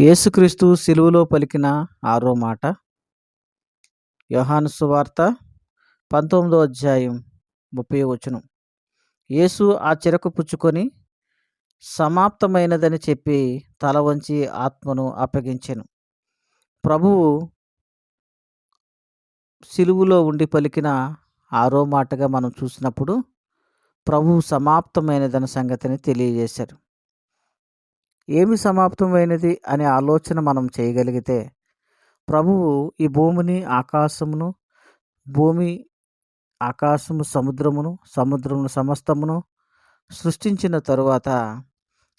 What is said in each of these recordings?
యేసుక్రీస్తు సిలువలో పలికిన ఆరో మాట. యోహాను సువార్త పంతొమ్మిదో అధ్యాయం ముప్పై వచనం. యేసు ఆ చెరకు పుచ్చుకొని సమాప్తమైనదని చెప్పి తల వంచి ఆత్మను అప్పగించెను. ప్రభువు సిలువులో ఉండి పలికిన ఆరో మాటగా మనం చూసినప్పుడు ప్రభువు సమాప్తమైనదన్న సంగతిని తెలియజేశారు. ఏమి సమాప్తమైనది అనే ఆలోచన మనం చేయగలిగితే ప్రభువు ఈ భూమిని ఆకాశమును భూమి ఆకాశము సముద్రమును సముద్రమును సమస్తమును సృష్టించిన తరువాత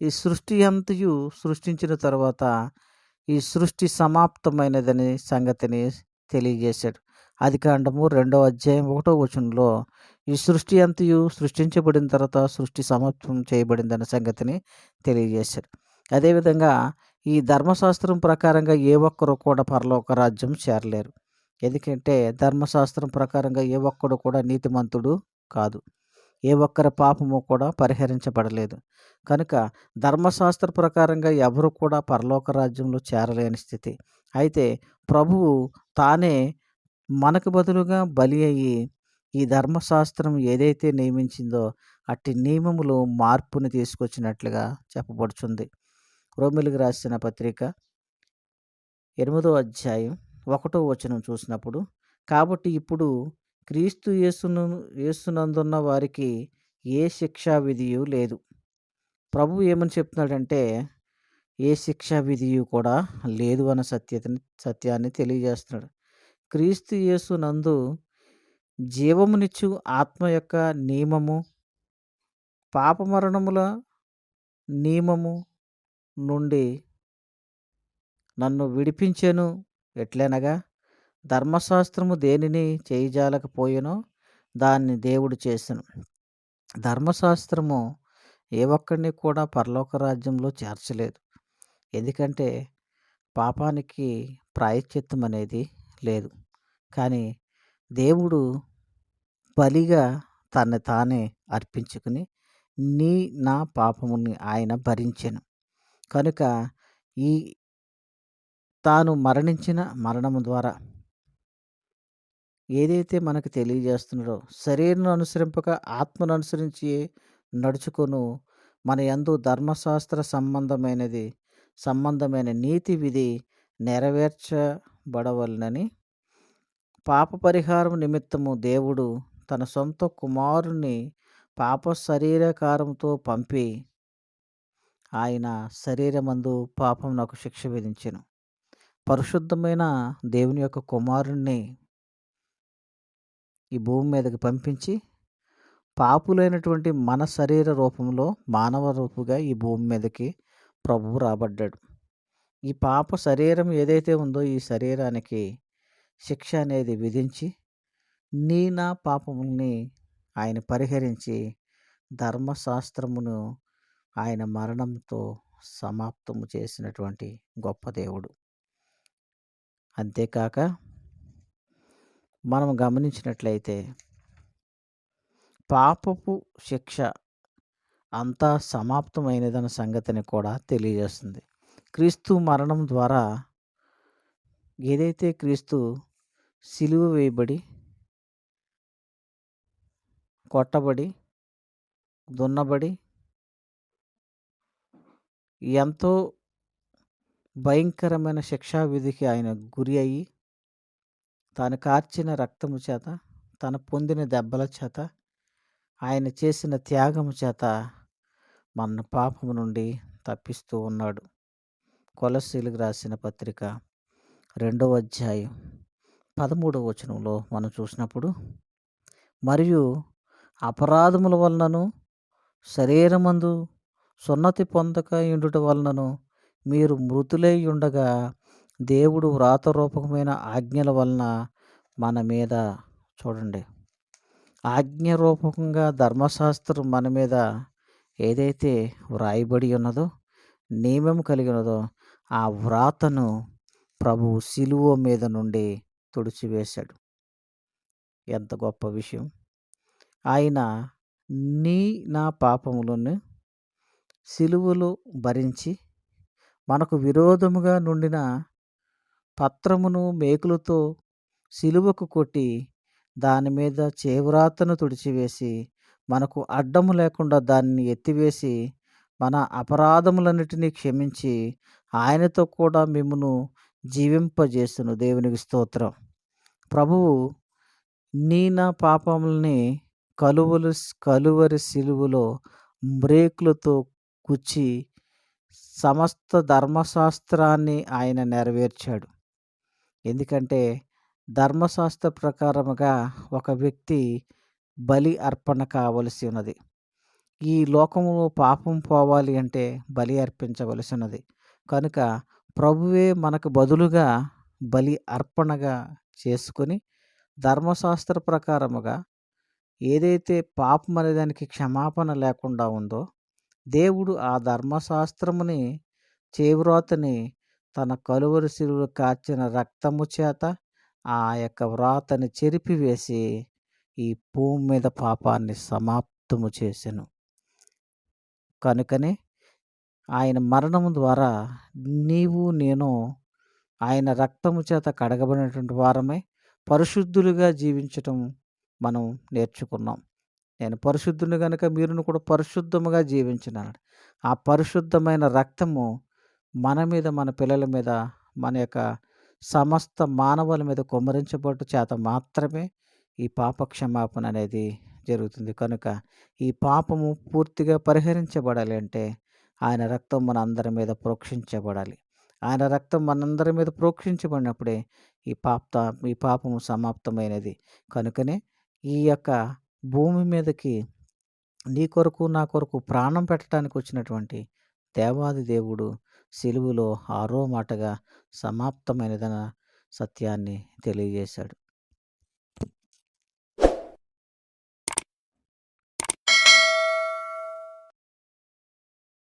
ఈ సృష్టి అంతయు సృష్టించిన తర్వాత ఈ సృష్టి సమాప్తమైనదని సంగతిని తెలియజేశాడు. అది కాండము రెండవ అధ్యాయం ఒకటో వచనంలో ఈ సృష్టి అంతయు సృష్టించబడిన తర్వాత సృష్టి సమాప్తం చేయబడిందన్న సంగతిని తెలియజేశాడు. అదేవిధంగా ఈ ధర్మశాస్త్రం ప్రకారంగా ఏ ఒక్కరు కూడా పరలోక రాజ్యం చేరలేరు. ఎందుకంటే ధర్మశాస్త్రం ప్రకారంగా ఏ ఒక్కడు కూడా నీతిమంతుడు కాదు. ఏ ఒక్కరి పాపము కూడా పరిహరించబడలేదు. కనుక ధర్మశాస్త్ర ప్రకారంగా ఎవరు కూడా పరలోక రాజ్యంలో చేరలేని స్థితి. అయితే ప్రభువు తానే మనకు బదులుగా బలి అయ్యి ఈ ధర్మశాస్త్రం ఏదైతే నియమించిందో అట్టి నియమములు మార్పుని తీసుకొచ్చినట్లుగా చెప్పబడుచుంది. రోమిలికి రాసిన పత్రిక ఎనిమిదో అధ్యాయం ఒకటో వచనం చూసినప్పుడు కాబట్టి ఇప్పుడు క్రీస్తు యేసును యేసునందున్న వారికి ఏ శిక్షా విధియు లేదు. ప్రభు ఏమని చెప్తున్నాడంటే ఏ శిక్షా విధియు కూడా లేదు అన్న సత్యతని సత్యాన్ని తెలియజేస్తున్నాడు. క్రీస్తు యేసు నందు జీవమునిచ్చు ఆత్మ యొక్క నియమము పాపమరణముల నియమము నుండి నన్ను విడిపించెను ఎట్లనగా? ధర్మశాస్త్రము దేనిని చేయజాలకపోయెనో దాన్ని దేవుడు చేసెను. ధర్మశాస్త్రము ఏ ఒక్కడిని కూడా పరలోక రాజ్యంలో చేర్చలేదు. ఎందుకంటే పాపానికి ప్రాయశ్చిత్తం అనేది లేదు. కానీ దేవుడు బలిగా తనని తానే అర్పించుకుని నీ నా పాపముని ఆయన భరించెను. కనుక ఈ తాను మరణించిన మరణము ద్వారా ఏదైతే మనకు తెలియజేస్తున్నాడో శరీరం అనుసరింపక ఆత్మను అనుసరించి నడుచుకొను మన యందు ధర్మశాస్త్ర సంబంధమైనది సంబంధమైన నీతి విధి నెరవేర్చబడవలనని పాప పరిహారం నిమిత్తము దేవుడు తన సొంత కుమారుని పాప శరీరకారంతో పంపి ఆయన శరీరమందు పాపం నాకు శిక్ష విధించెను. పరిశుద్ధమైన దేవుని యొక్క కుమారుణ్ణి ఈ భూమి మీదకి పంపించి పాపులైనటువంటి మన శరీర రూపంలో మానవ రూపుగా ఈ భూమి మీదకి ప్రభువు రాబడ్డాడు. ఈ పాప శరీరం ఏదైతే ఉందో ఈ శరీరానికి శిక్ష అనేది విధించి నీ నా పాపముల్ని ఆయన పరిహరించి ధర్మశాస్త్రమును ఆయన మరణంతో సమాప్తము చేసినటువంటి గొప్ప దేవుడు. అంతేకాక మనం గమనించినట్లయితే పాపపు శిక్ష అంతా సమాప్తమైనదన్న సంగతిని కూడా తెలియజేస్తుంది. క్రీస్తు మరణం ద్వారా ఏదైతే క్రీస్తు సిలువ వేయబడి కొట్టబడి దున్నబడి ఎంతో భయంకరమైన శిక్షా విధికి ఆయన గురి అయ్యి తాను కార్చిన రక్తము చేత తను పొందిన దెబ్బల చేత ఆయన చేసిన త్యాగము చేత మన పాపము నుండి తప్పిస్తూ ఉన్నాడు. కొలసీలకు రాసిన పత్రిక రెండవ అధ్యాయం పదమూడవ వచనంలో మనం చూసినప్పుడు మరియు అపరాధముల వలనను శరీరమందు సున్నతి పొందక ఉండుట వలనను మీరు మృతులై ఉండగా దేవుడు వ్రాతరూపకమైన ఆజ్ఞల వలన మన మీద చూడండి. ఆజ్ఞ రూపకంగా ధర్మశాస్త్రం మన మీద ఏదైతే వ్రాయబడి ఉన్నదో నియమం కలిగి ఉన్నదో ఆ వ్రాతను ప్రభు సిలువ మీద నుండి తుడిచివేశాడు. ఎంత గొప్ప విషయం. ఆయన నీ నా పాపములను సిలువలో భరించి మనకు విరోధముగా నుండిన పత్రమును మేకులతో సిలువకు కొట్టి దాని మీద చేవ్రాతను తుడిచివేసి మనకు అడ్డము లేకుండా దానిని ఎత్తివేసి మన అపరాధములన్నిటినీ క్షమించి ఆయనతో కూడా మిమ్మను జీవింపజేస్తును దేవునికి స్తోత్రం. ప్రభువు నీ నా పాపముల్ని కలువలు కలువరి సిలువలో బ్రేకులతో కుచ్చి సమస్త ధర్మశాస్త్రాన్ని ఆయన నెరవేర్చాడు. ఎందుకంటే ధర్మశాస్త్ర ప్రకారముగా ఒక వ్యక్తి బలి అర్పణ కావలసి ఉన్నది. ఈ లోకంలో పాపం పోవాలి అంటే బలి అర్పించవలసి ఉన్నది. కనుక ప్రభువే మనకు బదులుగా బలి అర్పణగా చేసుకొని ధర్మశాస్త్ర ప్రకారముగా ఏదైతే పాపం అనే దానికి క్షమాపణ లేకుండా ఉందో దేవుడు ఆ ధర్మశాస్త్రముని చేవ్రాతని తన కలువరి శిలువలు కాచిన రక్తము చేత ఆ యొక్క వ్రాతని చెరిపివేసి ఈ భూమి మీద పాపాన్ని సమాప్తము చేసెను. కనుకనే ఆయన మరణము ద్వారా నీవు నేను ఆయన రక్తము చేత కడగబడినటువంటి వారమే పరిశుద్ధులుగా జీవించటం మనం నేర్చుకున్నాం. నేను పరిశుద్ధుని కనుక మీరును కూడా పరిశుద్ధముగా జీవించినాడు. ఆ పరిశుద్ధమైన రక్తము మన మీద మన పిల్లల మీద మన యొక్క సమస్త మానవుల మీద కుమ్మరించబట్టు చేత మాత్రమే ఈ పాప క్షమాపణ అనేది జరుగుతుంది. కనుక ఈ పాపము పూర్తిగా పరిహరించబడాలి అంటే ఆయన రక్తం మన అందరి మీద ప్రోక్షించబడాలి. ఆయన రక్తం మనందరి మీద ప్రోక్షించబడినప్పుడే ఈ పాప ఈ పాపము సమాప్తమైనది. కనుకనే ఈ యొక్క భూమి మీదకి నీ కొరకు నా కొరకు ప్రాణం పెట్టడానికి వచ్చినటువంటి దేవాది దేవుడు సిలువులో ఆరో మాటగా సమాప్తమైనదన్న సత్యాన్ని తెలియజేశాడు.